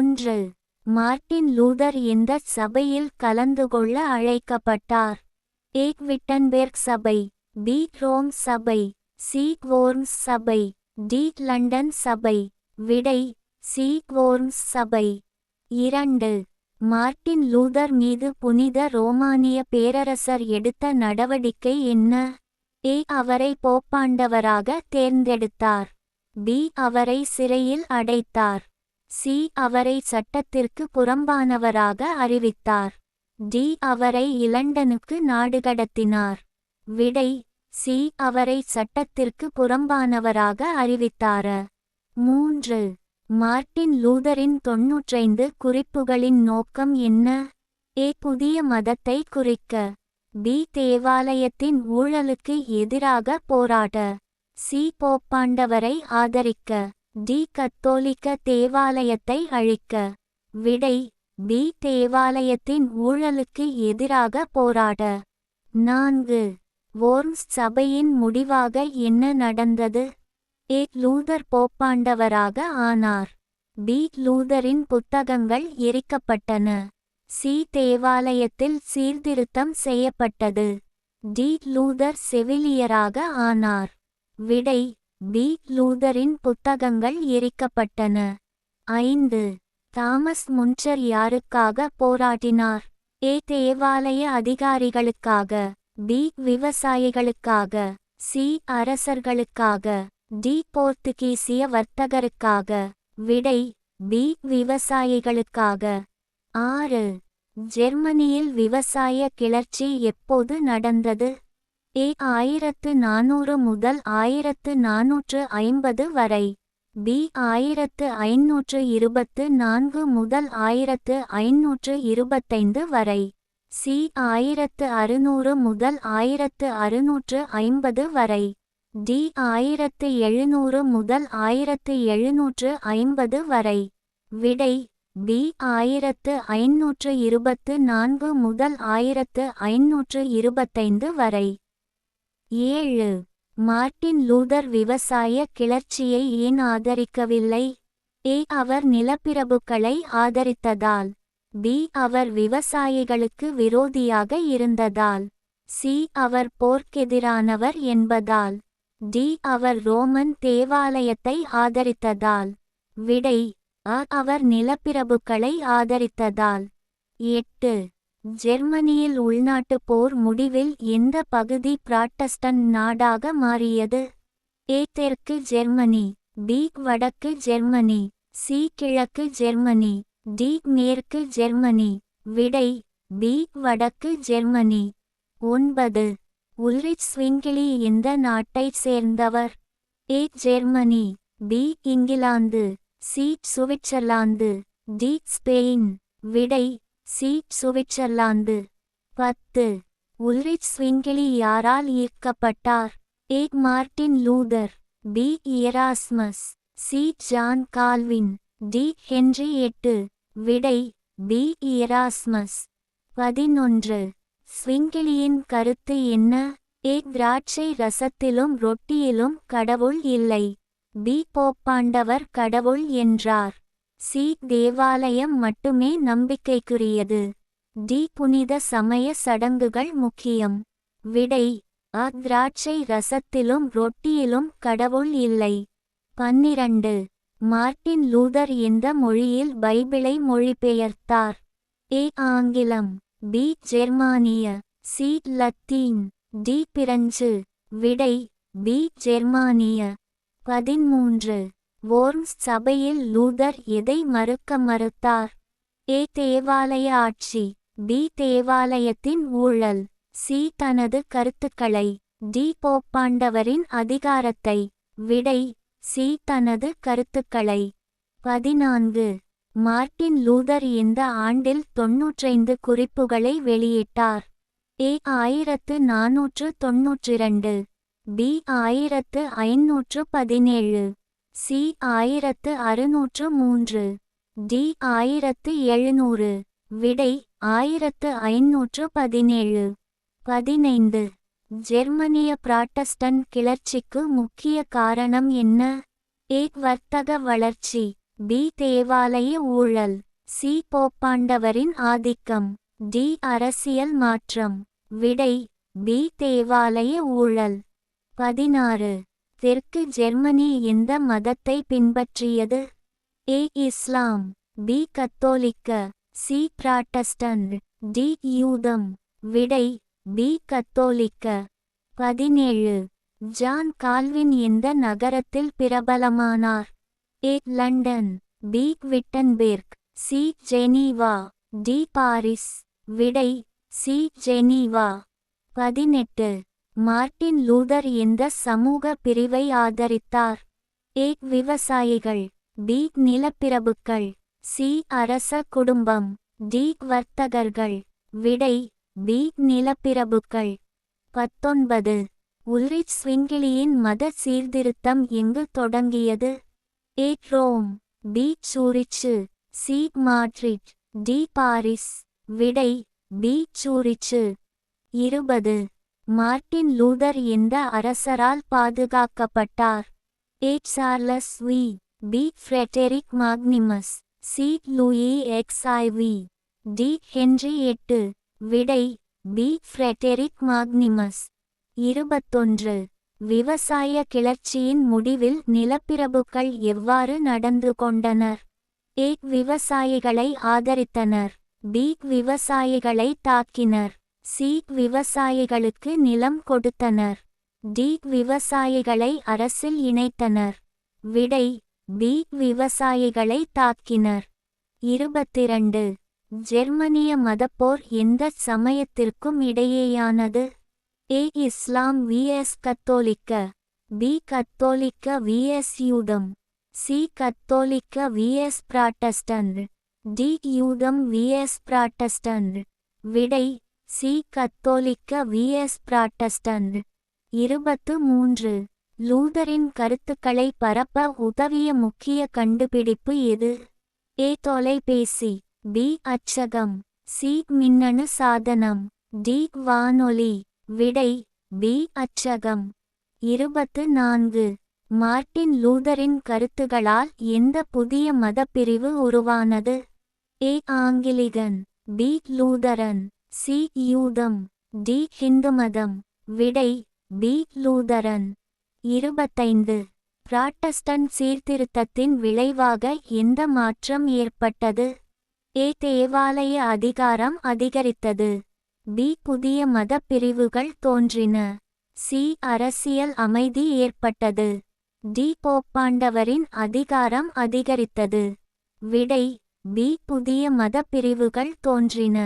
ஒன்று Martin Luther இந்த சபையில் கலந்து கொள்ள அழைக்கப்பட்டார். ஏக் விட்டன்பெர்க் சபை பி ரோம் சபை சி சபை டி லண்டன் சபை விடை சி சபை. இரண்டு மார்ட்டின் லூதர் மீது புனித ரோமானிய பேரரசர் எடுத்த நடவடிக்கை என்ன? ஏ அவரை போப்பாண்டவராக தேர்ந்தெடுத்தார். பி அவரை சிறையில் அடைத்தார். சி அவரை சட்டத்திற்கு புறம்பானவராக அறிவித்தார். டி அவரை இலண்டனுக்கு நாடுகடத்தினார். விடை சி அவரை சட்டத்திற்கு புறம்பானவராக அறிவித்தார. மூன்று மார்ட்டின் லூதரின் தொன்னூற்றைந்து குறிப்புகளின் நோக்கம் என்ன? ஏ புதிய மதத்தை குறிக்க. பி தேவாலயத்தின் ஊழலுக்கு எதிராக போராட. சி போப்பாண்டவரை ஆதரிக்க. டி கத்தோலிக்க தேவாலயத்தை அழிக்க. விடை பி தேவாலயத்தின் ஊழலுக்கு எதிராக போராட. நான்கு வோர்ம்ஸ் சபையின் முடிவாக என்ன நடந்தது? ஏ லூதர் போப்பாண்டவராக ஆனார். பி லூதரின் புத்தகங்கள் எரிக்கப்பட்டன. சி தேவாலயத்தில் சீர்திருத்தம் செய்யப்பட்டது. டி லூதர் செவிலியராக ஆனார். விடை பி லூதரின் புத்தகங்கள் எரிக்கப்பட்டன. ஐந்து. தாமஸ் முன்ச்சர் யாருக்காக போராடினார்? ஏ. தேவாலய அதிகாரிகளுக்காக. பி. விவசாயிகளுக்காக. சி. அரசர்களுக்காக. டி. போர்த்துகீசிய வர்த்தகருக்காக. விடை. பி. விவசாயிகளுக்காக. ஆறு. ஜெர்மனியில் விவசாய கிளர்ச்சி எப்போது நடந்தது? ஏ ஆயிரத்து நானூறு முதல் ஆயிரத்து நாநூற்று ஐம்பது வரை. பி ஆயிரத்து ஐநூற்று இருபத்து நான்கு முதல் ஆயிரத்து ஐநூற்று இருபத்தைந்து வரை. சி ஆயிரத்து அறுநூறு முதல் ஆயிரத்து அறுநூற்று ஐம்பது வரை. டி ஆயிரத்து எழுநூறு முதல் ஆயிரத்து எழுநூற்று ஐம்பது வரை. விடை பி ஆயிரத்து ஐநூற்று இருபத்து நான்கு முதல் ஆயிரத்து ஐநூற்று இருபத்தைந்து வரை. ஏழு. மார்ட்டின் லூதர் விவசாய கிளர்ச்சியை ஏன் ஆதரிக்கவில்லை? ஏ. அவர் நிலப்பிரபுக்களை ஆதரித்ததால். பி. அவர் விவசாயிகளுக்கு விரோதியாக இருந்ததால். சி. அவர் போர்க்கெதிரானவர் என்பதால். டி. அவர் ரோமன் தேவாலயத்தை ஆதரித்ததால். விடை அ அவர் நிலப்பிரபுக்களை ஆதரித்ததால். எட்டு. ஜெர்மனியில் உள்நாட்டுப் போர் முடிவில் எந்த பகுதி பிராட்டஸ்டன் நாடாக மாறியது? ஏ தெற்கு ஜெர்மனி பி வடக்கு ஜெர்மனி சி கிழக்கு ஜெர்மனி டி மேற்கு ஜெர்மனி. விடை பி வடக்கு ஜெர்மனி. ஒன்பது. உல்ரிச் ஸ்விங்கிலி எந்த நாட்டைச் சேர்ந்தவர்? A Germany B England C Switzerland D Spain. விடை சி சுவிட்சர்லாந்து. பத்து. உல்ரிச் ஸ்விங்கிலி யாரால் ஈர்க்கப்பட்டார்? A Martin Luther. B. Erasmus. C. John Calvin. D. Henry எட்டு. விடை. பி. இயராஸ்மஸ். பதினொன்று. ஸ்விங்கிலியின் கருத்து என்ன? ஏ. திராட்சை ரசத்திலும் ரொட்டியிலும் கடவுள் இல்லை. பி. போப்பாண்டவர் கடவுள் என்றார். சீக் தேவாலயம் மட்டுமே நம்பிக்கைக்குரியது. டி புனித சமய சடங்குகள் முக்கியம். விடை அ திராட்சை ரசத்திலும் ரொட்டியிலும் கடவுள் இல்லை. பன்னிரண்டு மார்ட்டின் லூதர் இந்த மொழியில் பைபிளை மொழிபெயர்த்தார். ஏ ஆங்கிலம் பி ஜெர்மானிய சி லத்தீன் டி பிரெஞ்சு. விடை பி ஜெர்மானிய. பதிமூன்று வோர்ம்ஸ் சபையில் லூதர் எதை மறுக்க மறுத்தார்? ஏ தேவாலய ஆட்சி பி தேவாலயத்தின் ஊழல் சி தனது கருத்துக்களை டி போப்பாண்டவரின் அதிகாரத்தை விடை சி தனது கருத்துக்களை. பதினான்கு. மார்ட்டின் லூதர் இந்த ஆண்டில் தொன்னூற்றைந்து குறிப்புகளை வெளியிட்டார். ஏ ஆயிரத்து நாநூற்று தொன்னூற்றிரண்டு பி ஆயிரத்து ஐநூற்று பதினேழு. சி ஆயிரத்து அறுநூற்று மூன்று. டி ஆயிரத்து எழுநூறு. விடை ஆயிரத்து ஐநூற்று பதினேழு. பதினைந்து. ஜெர்மனிய பிராட்டஸ்டன்ட் கிளர்ச்சிக்கு முக்கிய காரணம் என்ன? ஏ. வர்த்தக வளர்ச்சி. பி. தேவாலய ஊழல். சி. போப்பாண்டவரின் ஆதிக்கம். டி. அரசியல் மாற்றம். விடை. பி. தேவாலய ஊழல். பதினாறு. தெற்கு ஜெர்மனி எந்த மதத்தை பின்பற்றியது? ஏ. Islam B. கத்தோலிக்க சி. Protestant D. யூதம் விடை பி. கத்தோலிக்க. பதினேழு. ஜான் கால்வின் எந்த நகரத்தில் பிரபலமானார்? A. London B. Wittenberg C. Geneva D. Paris விடை சி. ஜெனீவா. பதினெட்டு. மார்ட்டின் லூதர் இந்த சமூக பிரிவை ஆதரித்தார். ஏக் விவசாயிகள் பி நிலப்பிரபுக்கள் சி அரச குடும்பம் டி வர்த்தகர்கள் விடை பி நிலப்பிரபுக்கள். பத்தொன்பது. உல்ரிச் ஸ்விங்கிலியின் மத சீர்திருத்தம் எங்கு தொடங்கியது? A Rome B Zurich C Madrid D Paris விடை பி சூரிச்சு. இருபது. மார்ட்டின் லூதர் எந்த அரசரால் பாதுகாக்கப்பட்டார்? A. Charles V. B. Frederick Magnimus. C. Louis XIV D. Henry எட்டு. விடை பி. ஃப்ரெட்டெரிக் மாக்னிமஸ். இருபத்தொன்று. விவசாய கிளர்ச்சியின் முடிவில் நிலப்பிரபுக்கள் எவ்வாறு நடந்து கொண்டனர்? ஏ. விவசாயிகளை ஆதரித்தனர். பி. விவசாயிகளை தாக்கினர். சீக் விவசாயிகளுக்கு நிலம் கொடுத்தனர். டீக் விவசாயிகளை அரசில் இணைத்தனர். விடை பீக் விவசாயிகளை தாக்கினர். இருபத்திரண்டு. ஜெர்மனிய மதப்போர் எந்த சமயத்திற்கும் இடையேயானது? ஏ இஸ்லாம் விஎஸ் கத்தோலிக்க பி கத்தோலிக்க விஎஸ் யூதம் சி கத்தோலிக்க விஎஸ் பிராட்டஸ்டன்ட் டி யூதம் விஎஸ் பிராட்டஸ்டன்ட். விடை சி. கத்தோலிக்க விஎஸ் பிராட்டஸ்டன்ட். இருபத்து மூன்று. லூதரின் கருத்துக்களை பரப்ப உதவிய முக்கிய கண்டுபிடிப்பு எது? ஏ. தொலைபேசி. பி. அச்சகம். சி. மின்னணு சாதனம். டி. வானொலி. விடை. பி. அச்சகம். இருபத்து நான்கு. மார்ட்டின் லூதரின் கருத்துகளால் எந்த புதிய மதப்பிரிவு உருவானது? A. Anglican. B. Lutheran. C யூதம் D Hindu மதம் விடை பி லூதரன். இருபத்தைந்து. பிராட்டஸ்டன்ட் சீர்திருத்தத்தின் விளைவாக எந்த மாற்றம் ஏற்பட்டது? ஏ தேவாலய அதிகாரம் அதிகரித்தது. பி புதிய மத பிரிவுகள் தோன்றின. சி அரசியல் அமைதி ஏற்பட்டது. டி போப்பாண்டவரின் அதிகாரம் அதிகரித்தது. விடை பி புதிய மத பிரிவுகள் தோன்றின.